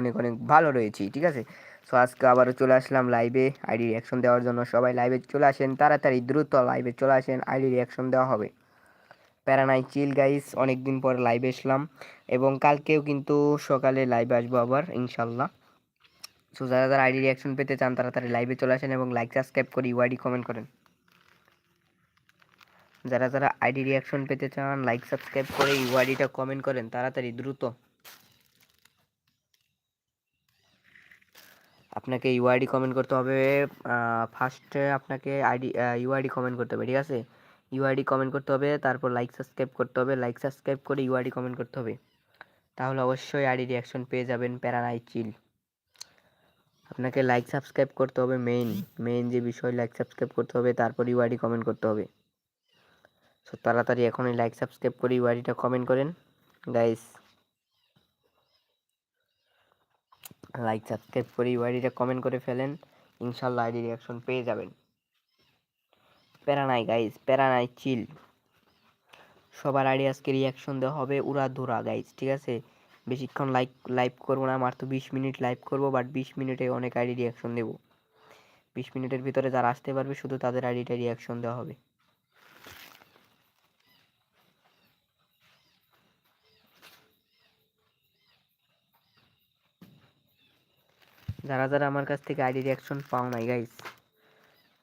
অনেক অনেক ভালো রয়েছি, ঠিক আছে? সো আজকে আবারও চলে আসলাম লাইভে আইডি রিয়াকশন দেওয়ার জন্য। সবাই লাইভে চলে আসেন, তাড়াতাড়ি, দ্রুত লাইভে চলে আসেন আইডি রিয়াকশন দেওয়া হবে। প্যারানাই চিল গাইস অনেক দিন পর লাইভে এসলাম এবং কালকেও কিন্তু সকালে লাইভে আসব আবার ইনশাল্লাহ সো যারা যারা আইডি রিয়াকশন পেতে চান, তাড়াতাড়ি লাইভে চলে আসেন এবং লাইক সাবস্ক্রাইব করে ইউআইডি কমেন্ট করেন। যারা যারা আইডি রিয়াকশন পেতে চান লাইক সাবস্ক্রাইব করে ইউআইডিটা কমেন্ট করেন, তাড়াতাড়ি, দ্রুত। আপনাকে ইউআইডি কমেন্ট করতে হবে ফার্স্টে আপনাকে আইডি ইউআইডি কমেন্ট করতে হবে, ঠিক আছে? ইউআইডি কমেন্ট করতে হবে, তারপর লাইক সাবস্ক্রাইব করতে হবে লাইক সাবস্ক্রাইব করে ইউআইডি কমেন্ট করতে হবে। তাহলে অবশ্যই আইডি রিয়াকশন পেয়ে যাবেন প্যারানাই চিল আপনাকে লাইক সাবস্ক্রাইব করতে হবে মেইন মেইন যে বিষয় লাইক সাবস্ক্রাইব করতে হবে, তারপর ইউআইডি কমেন্ট করতে হবে। সো তাড়াতাড়ি এখনই লাইক সাবস্ক্রাইব করে ইউআইডিটা কমেন্ট করেন। গাইস লাইক সাবস্ক্রাইব করে ইউআইডিটা কমেন্ট করে ফেলেন। ইনশাল্লাহ আইডি রিয়াকশন পেয়ে যাবেন। প্যারা নাই গাইজ প্যারা নাই চিল সবার আইডি আজকে রিয়াকশন দেওয়া হবে উড়া ধুরা গাইজ ঠিক আছে? বেশিক্ষণ লাইক লাইভ করব না তো বিশ মিনিট লাইভ করব বাট বিশ মিনিটে অনেক আইডি রিয়াকশন দেবো। বিশ মিনিটের ভিতরে যারা আসতে পারবে, শুধু তাদের আইডিটা রিয়াকশন দেওয়া হবে। যারা যারা আমার কাছ থেকে আইডি রিয়াকশন পাও নাই গাইস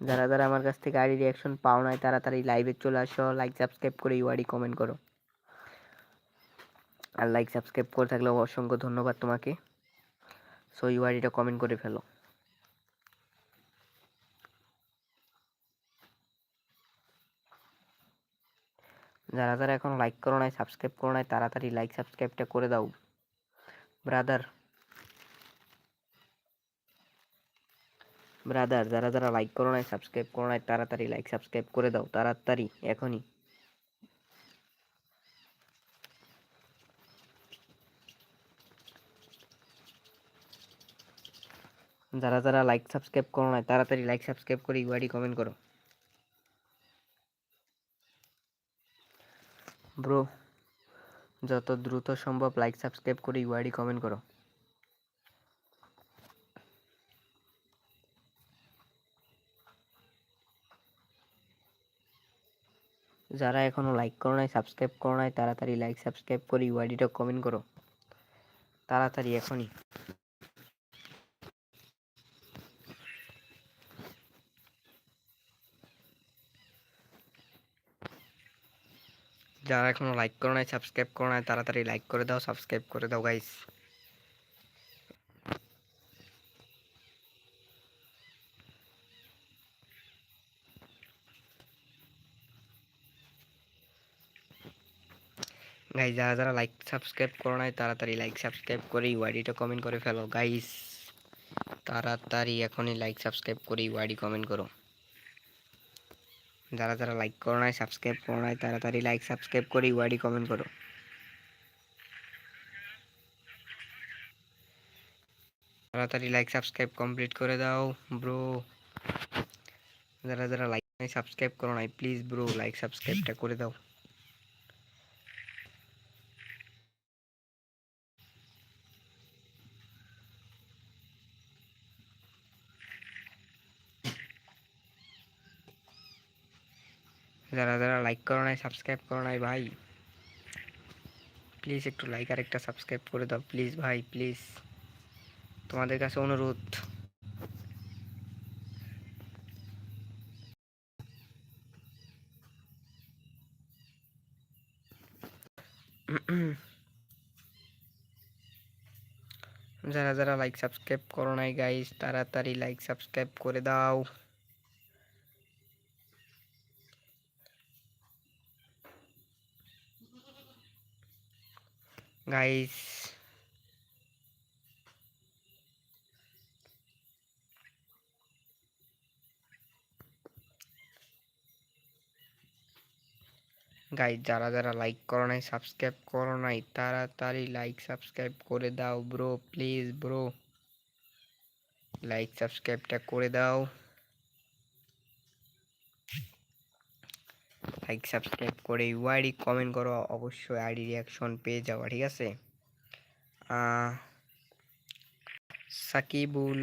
যারা যারা আমার কাছ থেকে আইডি রিয়াকশন পাও নাই তাড়াতাড়ি লাইভে চলে আসো লাইক সাবস্ক্রাইব করে ইউআইডি কমেন্ট করো। আর লাইক সাবস্ক্রাইব করে থাকলে অসংখ্য ধন্যবাদ তোমাকে। সো ইউআইডিটা কমেন্ট করে ফেলো। যারা যারা এখন লাইক করো নাই সাবস্ক্রাইব করো নাই, তাড়াতাড়ি লাইক সাবস্ক্রাইবটা করে দাও। ব্রাদার ব্রাদার যারা যারা লাইক করো নাই সাবস্ক্রাইব করো নাই, তাড়াতাড়ি লাইক সাবস্ক্রাইব করে দাও, তাড়াতাড়ি, এখনই। যারা যারা লাইক সাবস্ক্রাইব করো নাই, তাড়াতাড়ি লাইক সাবস্ক্রাইব করে ইউআইডি কমেন্ট করো। ব্রো যত দ্রুত সম্ভব লাইক সাবস্ক্রাইব করে ইউআইডি কমেন্ট করো। যারা এখনও লাইক করো নাই সাবস্ক্রাইব করো নাই, তাড়াতাড়ি লাইক সাবস্ক্রাইব করে ইউআইডিটা কমেন্ট করো। তাড়াতাড়ি এখনই। যারা এখনও লাইক করো নাই সাবস্ক্রাইব করো নাই, তাড়াতাড়ি লাইক করে দাও সাবস্ক্রাইব করে দাও গাইস গাইস যারা যারা লাইক সাবস্ক্রাইব করো নাই, তাড়াতাড়ি লাইক সাবস্ক্রাইব করে ইউআইডিটা কমেন্ট করে ফেলো গাইস তাড়াতাড়ি এখনই লাইক সাবস্ক্রাইব করে ইউআইডি কমেন্ট করো। যারা যারা লাইক করো নাই সাবস্ক্রাইব করো নাই, তাড়াতাড়ি লাইক সাবস্ক্রাইব করে ইউআইডি কমেন্ট করো। তাড়াতাড়ি লাইক সাবস্ক্রাইব কমপ্লিট করে দাও ব্রো যারা যারা লাইক নাই সাবস্ক্রাইব করো নাই প্লিজ ব্রো লাইক সাবস্ক্রাইবটা করে দাও যারা যারা লাইক করো নাই সাবস্ক্রাইব করো নাই ভাই প্লিজ একটু লাইক আর একটা সাবস্ক্রাইব করে দাও প্লিজ ভাই প্লিজ তোমাদের কাছে অনুরোধ যারা যারা লাইক সাবস্ক্রাইব করো নাই গাইস তাড়াতাড়ি লাইক সাবস্ক্রাইব করে দাও গাইস গাইস যারা যারা লাইক করো নাই সাবস্ক্রাইব করো নাই, তাড়াতাড়ি লাইক সাবস্ক্রাইব করে দাও ব্রো প্লিজ ব্রো লাইক সাবস্ক্রাইবটা করে দাও। লাইক সাবস্ক্রাইব করে ইউআইডি কমেন্ট করো, অবশ্যই আইডি রিয়াকশন পেয়ে যাওয়া ঠিক আছে? সাকিবুল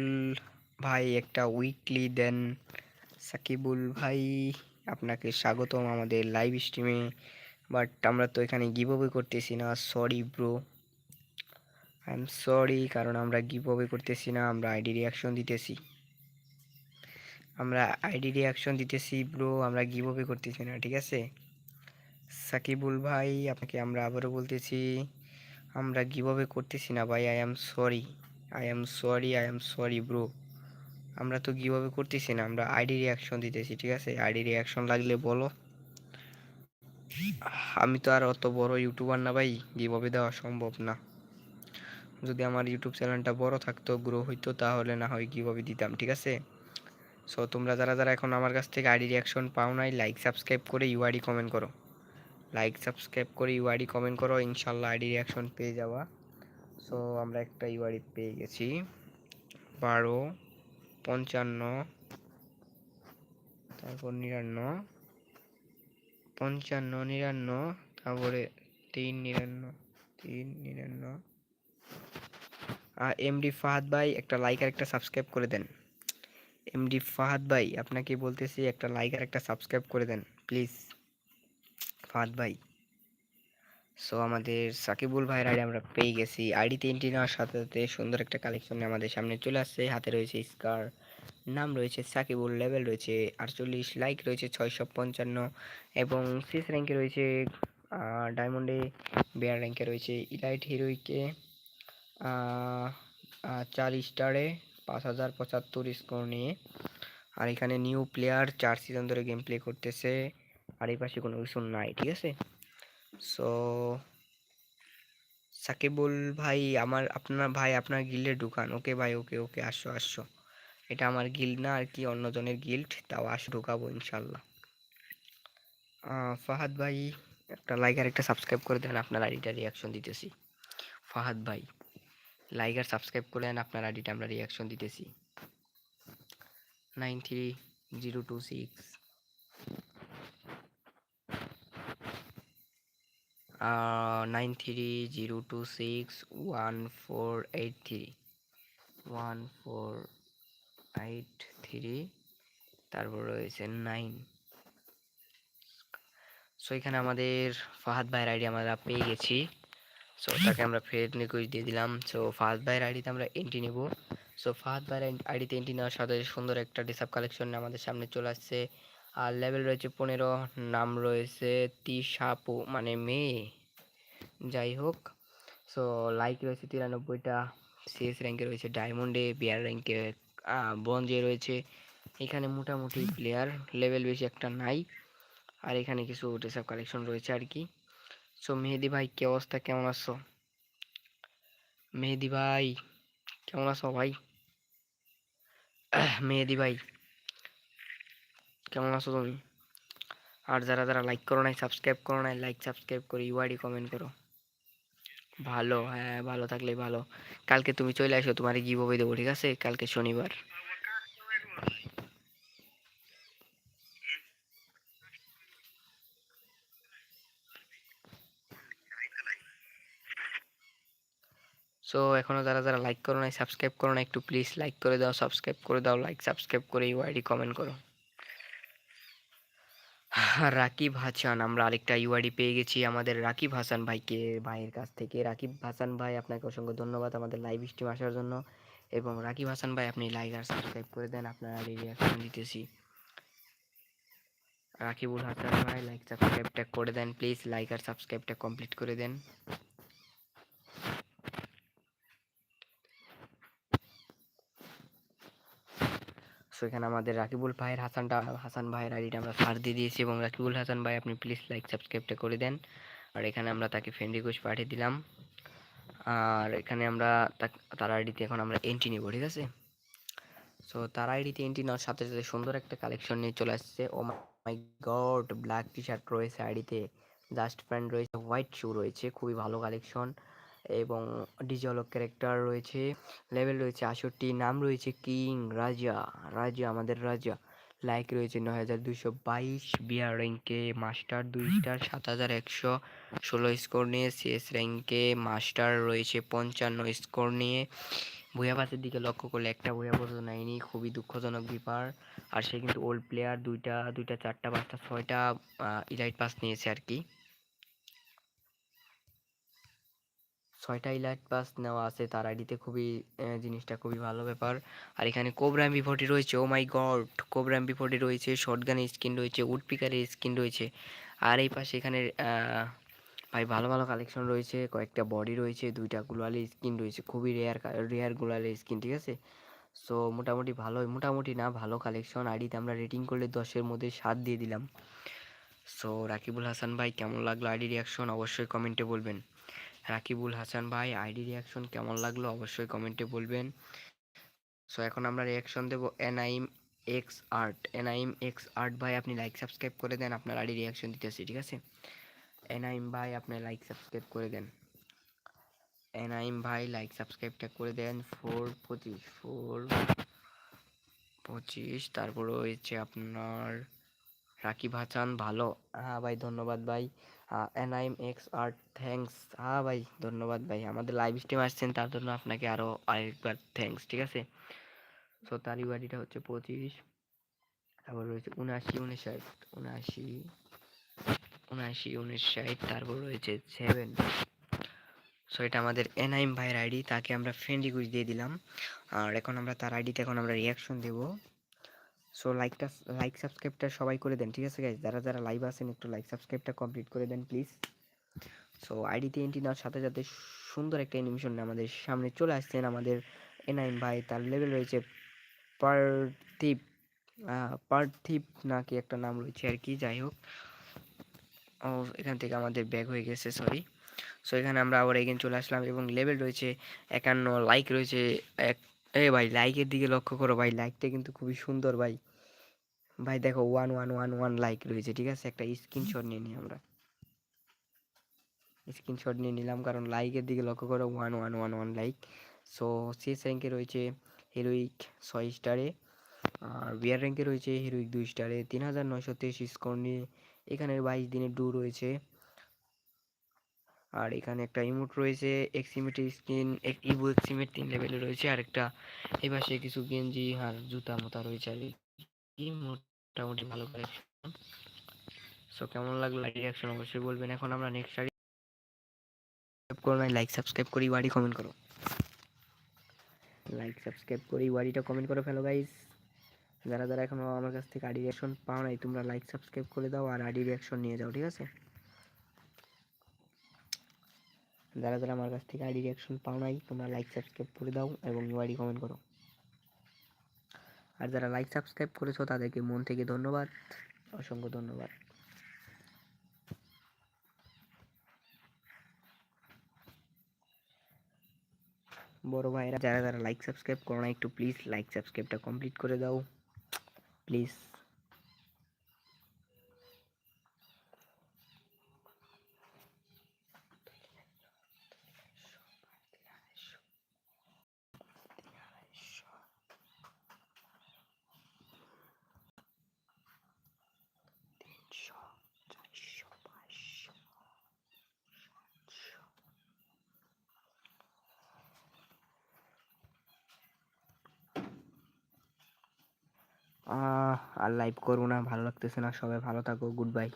ভাই একটা উইকলি দেন। সাকিবুল ভাই, আপনাকে স্বাগতম আমাদের লাইভ স্ট্রিমে বাট আমরা তো এখানে গিভ অ্যাওয়ে করতেছি না sorry bro I am sorry কারণ আমরা গিভ অ্যাওয়ে করতেছি না, আমরা আইডি রিয়াকশন দিতেছি। আমরা আইডি রিয়াকশন দিতেছি ব্রো আমরা গিভ করতেছি না, ঠিক আছে? সাকিবুল ভাই, আপনাকে আমরা আবারও বলতেছি, আমরা গিভ করতেছি না, ভাই I am sorry I am sorry I am sorry bro আমরা তো গিভ করতেছি না, আমরা আইডি রিয়াকশন দিতেছি, ঠিক আছে? আইডি রিয়াকশন লাগলে বলো। আমি তো আর অত বড় ইউটিউবার না, ভাই গিভ দেওয়া সম্ভব না। যদি আমার ইউটিউব চ্যানেলটা বড় থাকতো গ্রো হইতো, তাহলে না হয় গিভ অ্যাওয়ে দিতাম, ঠিক আছে? সো তোমরা যারা যারা এখন আমার কাছ থেকে আইডি রিয়াকশন পাও নাই লাইক সাবস্ক্রাইব করে ইউআইডি কমেন্ট করো। লাইক সাবস্ক্রাইব করে ইউআইডি কমেন্ট করো, ইনশাল্লাহ আইডি রিয়াকশন পেয়ে যাওয়া সো আমরা একটা ইউআইডি পেয়ে গেছি। বারো, পঞ্চান্ন, তারপর নিরান্ন, পঞ্চান্ন, নিরান্ন, তারপরে তিন, নিরান্ন তিন, নিরান্ন। আর এমডি ফাহাদ ভাই, একটা লাইক আর একটা সাবস্ক্রাইব করে দেন। এমডি ফাহাদ ভাই, আপনাকে বলতেছি একটা লাইক আর একটা সাবস্ক্রাইব করে দেন প্লিজ ফাহাদ ভাই। সো আমাদের সাকিবুল ভাইয়ের আইডি আমরা পেয়ে গেছি। আইডি তিনটি নেওয়ার সাথে সাথে সুন্দর একটা কালেকশন আমাদের সামনে চলে আসছে। হাতে রয়েছে স্কার নাম রয়েছে সাকিবুল লেভেল রয়েছে আটচল্লিশ লাইক রয়েছে ছয়শো পঞ্চান্ন এবং সিস র্যাঙ্কে রয়েছে ডায়মন্ডে বেয়ার র্যাঙ্কে রয়েছে ইলাইট হিরোইকে চার স্টারে পাঁচ হাজার পঁচাত্তর স্কোর নিয়ে। আর এখানে নিউ প্লেয়ার চার সিজন ধরে গেম প্লে করতেছে। আর এই পাশে কোনো কিছু নাই, ঠিক আছে? সো সাকিবুল ভাই, আমার, আপনার ভাই আপনার গিল্ডে ঢুকান। ওকে ভাই, ওকে ওকে, আসো আসো। এটা আমার গিল্ড না, আর কি অন্যজনের গিল্ড তাও আস, ঢুকাবো ইনশাল্লাহ। ফাহাদ ভাই, একটা লাইক আর একটা সাবস্ক্রাইব করে দেন, আপনার আইডিটা রিয়াকশন দিতেছি। ফাহাদ ভাই। লাইক আর সাবস্ক্রাইব করে আপনার আইডিটা আমরা রিয়াকশন দিতেছি। Nine three zero two six nine three zero two six one four eight three one four eight three তারপর রয়েছে নাইন সো এখানে আমাদের ফাহাদ ভাইয়ের আইডি আমরা পেয়ে গেছি। সো তাকে আমরা ফের রিকোয়েস্ট দিয়ে দিলাম। সো ফাহাদ ভাইয়ের আইডিতে আমরা এন্ট্রি নেব। সো ফাহাদ ভাইয়ের আইডিতে এন্ট্রি নেওয়ার সাথে সুন্দর একটা ডিসাব কালেকশন আমাদের সামনে চলে আসছে। আর লেভেল রয়েছে পনেরো, নাম রয়েছে তিশাপু মানে মেয়ে। যাই হোক। সো লাইক রয়েছে তিরানব্বইটা সিএস র্যাঙ্কে রয়েছে ডায়মন্ডে বিয়ার র্যাঙ্কে ব্রঞ্জে রয়েছে। এখানে মোটামুটি প্লেয়ার লেভেল বেশি একটা নাই। আর এখানে কিছু ড্রেসআপ কালেকশন রয়েছে আর কি। সো মেহেদি ভাই, কি অবস্থা? কেমন আছো? মেহেদি ভাই, কেমন আছো ভাই? মেহেদি ভাই, কেমন আছো তুমি? আর যারা যারা লাইক করো নাই সাবস্ক্রাইব করো নাই লাইক সাবস্ক্রাইব করে ইউআইডি কমেন্ট করো। ভালো হ্যাঁ ভালো থাকলেই ভালো। কালকে তুমি চলে আসো তোমার গিভ দেবো, ঠিক আছে? কালকে শনিবার। সো এখনও যারা যারা লাইক করো নাই সাবস্ক্রাইব করো না একটু প্লিজ লাইক করে দাও সাবস্ক্রাইব করে দাও লাইক সাবস্ক্রাইব করে ইউআইডি কমেন্ট করো। রাকিব হাসান, আমরা আরেকটা ইউআইডি পেয়ে গেছি আমাদের রাকিব হাসান ভাইকে, ভাইয়ের কাছ থেকে। রাকিব হাসান ভাই, আপনাকে অসংখ্য ধন্যবাদ আমাদের লাইভ স্ট্রিম আসার জন্য। এবং রাকিব হাসান ভাই, আপনি লাইক আর সাবস্ক্রাইব করে দেন, আপনারা রিয়াকশন দিতেছি। রাকিবুল হাসান ভাই লাইক সাবস্ক্রাইবটা করে দেন প্লিজ লাইক আর সাবস্ক্রাইবটা কমপ্লিট করে দেন। সো এখানে আমাদের রাকিবুল ভাইয়ের হাসানটা, হাসান ভাইয়ের আইডিটা আমরা সার দিয়ে দিয়েছি এবং রাকিবুল হাসান ভাই, আপনি প্লিজ লাইক সাবস্ক্রাইবটা করে দেন। আর এখানে আমরা তাকে ফ্রেন্ড রিকোয়েস্ট পাঠিয়ে দিলাম। আর এখানে আমরা তার আইডিতে এখন আমরা এন্ট্রি নিব, ঠিক আছে? সো তার আইডিতে এন্ট্রি নেওয়ার সাথে সাথে সুন্দর একটা কালেকশন নিয়ে চলে আসছে। ও my god black T shirt রয়েছে আইডিতে। জাস্ট প্যান্ট রয়েছে হোয়াইট শু রয়েছে, খুবই ভালো কালেকশন এবং ডিজে অলক ক্যারেক্টার রয়েছে লেভেল রয়েছে আষট্টি নাম রয়েছে কিং, রাজা রাজা আমাদের রাজা। লাইক রয়েছে নয় হাজার দুশো বাইশ বিয়ার র্যাঙ্কে মাস্টার দুই স্টার সাত হাজার একশো ষোলো স্কোর নিয়ে সিএস র্যাঙ্কে মাস্টার রয়েছে পঞ্চান্ন স্কোর নিয়ে। ভুয়া পাসের দিকে লক্ষ্য করলে একটা ভুয়া পর্যন্ত নেয়নি, খুবই দুঃখজনক ব্যাপার। আর সে কিন্তু ওল্ড প্লেয়ার দুইটা দুইটা, চারটা, পাঁচটা, ছয়টা ইলাইট পাস নিয়েছে আর কি। ছয়টা ইলাইট পাস নেওয়া আছে, তার আইডিতে খুবই জিনিসটা খুবই ভালো ব্যাপার। আর এখানে কোবরা এমবি ফোর্টি রয়েছে, ও my god, cobra MB forty রয়েছে শর্টগানের স্কিন রয়েছে উড পিকারের স্কিন রয়েছে। আর এই পাশে এখানে ভাই ভালো ভালো কালেকশন রয়েছে, কয়েকটা বডি রয়েছে, দুইটা গুলালি স্কিন রয়েছে, খুবই রেয়ার রেয়ার গুলালি স্কিন, ঠিক আছে? সো মোটামুটি ভালো মোটামুটি না, ভালো কালেকশন, আইডিতে আমরা রেটিং করলে দশের মধ্যে সাত দিয়ে দিলাম। সো রাকিবুল হাসান ভাই, কেমন লাগল আইডি রিয়াকশন? অবশ্যই কমেন্টে বলবেন। রাকিবুল হাসান ভাই আইডি রিয়াকশন কেমন লাগল অবশ্যই কমেন্টে বলবেন। সো এখন আমরা রিয়াকশন দেবো anime X art anime X art ভাই, আপনি লাইক সাবস্ক্রাইব করে দেন, আপনার আইডি রিয়াকশন দিতেছি, ঠিক আছে? এনআইম ভাই, আপনি লাইক সাবস্ক্রাইব করে দেন। এনআইম ভাই লাইক সাবস্ক্রাইবটা করে দেন ফোর পঁচিশ ফোর পঁচিশ। তারপর রয়েছে আপনার রাকিব হাসান, ভালো। হ্যাঁ ভাই, ধন্যবাদ ভাই। এনআইএম এক্স আর্ট থ্যাঙ্কস হ্যাঁ ভাই, ধন্যবাদ ভাই। আমাদের লাইভ স্ট্রিম আসছেন, তার জন্য আপনাকে আরও আরেকবার থ্যাঙ্কস ঠিক আছে? সো তার ইউআইডিটা হচ্ছে পঁচিশ, তারপর রয়েছে উনআশি, উনষাট, উনআশি উনআশি, উনষাট, তারপর রয়েছে সেভেন সো এটা আমাদের এনআইএম ভাইয়ের আইডি তাকে আমরা ফ্রেন্ড রিকোয়েস্ট দিয়ে দিলাম। আর এখন আমরা তার আইডিতে এখন আমরা রিয়াকশন দেবো। সো লাইকটা লাইক সাবস্ক্রাইবটা সবাই করে দেন, ঠিক আছে গাইজ যারা যারা লাইভ আছেন, একটু লাইক সাবস্ক্রাইবটা কমপ্লিট করে দেন প্লিজ সো আইডিতে এন্ট্রি নেওয়ার সাথে সাথে সুন্দর একটা অ্যানিমেশন আমাদের সামনে চলে আসছেন আমাদের এনআইন ভাই তার লেভেল রয়েছে পার্থিব পার্থিব নাকি একটা নাম রয়েছে আর কি, যাই হোক। ও, এখান থেকে আমাদের ব্যাগ হয়ে গেছে সরি সো এখানে আমরা আবার এগেন চলে আসলাম, এবং লেভেল রয়েছে একান্ন লাইক রয়েছে এক এ ভাই লাইকের দিকে লক্ষ্য করো ভাই লাইকটা কিন্তু খুবই সুন্দর ভাই। ভাই দেখো one one one one like রয়েছে, ঠিক আছে? একটা স্ক্রিনশট নিয়ে নিই আমরা। স্ক্রিনশট নিয়ে নিলাম, কারণ লাইকের দিকে লক্ষ্য করো one one one one like so শেষ র্যাঙ্কে রয়েছে হিরোইক ছয় স্টারে আর বিয়ার র্যাঙ্কে রয়েছে হিরোইক দুই স্টারে তিন হাজার নয়শো তেইশ স্কোর নিয়ে এখানের বাইশ দিনের ডু রয়েছে। আর এখানে একটা ইমোট রয়েছে এক্সিমেটের স্কিন ইভো এক্সিমেট তিন লেভেলে রয়েছে, আর একটা এই পাশে কিছু গেঞ্জি আর জুতা মোতা রয়েছে, আর মোটামুটি ভালো করে সো কেমন লাগল রিয়াকশন অবশ্যই বলবেন। এখন আমরা নেক্সট করবেন লাইক সাবস্ক্রাইব করি বাড়ি কমেন্ট করো। লাইক সাবস্ক্রাইব করি বাড়িটা কমেন্ট করে ফেলো গাইস যারা যারা এখনও আমার কাছ থেকে আইডি রিয়াকশন পাও নাই, তোমরা লাইক সাবস্ক্রাইব করে দাও আর আইডি রিয়াকশন নিয়ে যাও, ঠিক আছে? যারা যারা আমার কাছ থেকে আইডি রিয়াকশন পাও নাই, তোমরা লাইক সাবস্ক্রাইব করে দাও এবং আইডি কমেন্ট করো। আর যারা লাইক সাবস্ক্রাইব করেছ, তাদেরকে মন থেকে ধন্যবাদ, অসংখ্য ধন্যবাদ। বড় ভাইরা, যারা যারা লাইক সাবস্ক্রাইব করো না একটু প্লিজ লাইক সাবস্ক্রাইবটা কমপ্লিট করে দাও। প্লিজ আর লাইভ করব না ভালো লাগতেছে না সবাই ভালো থাকো গুড বাই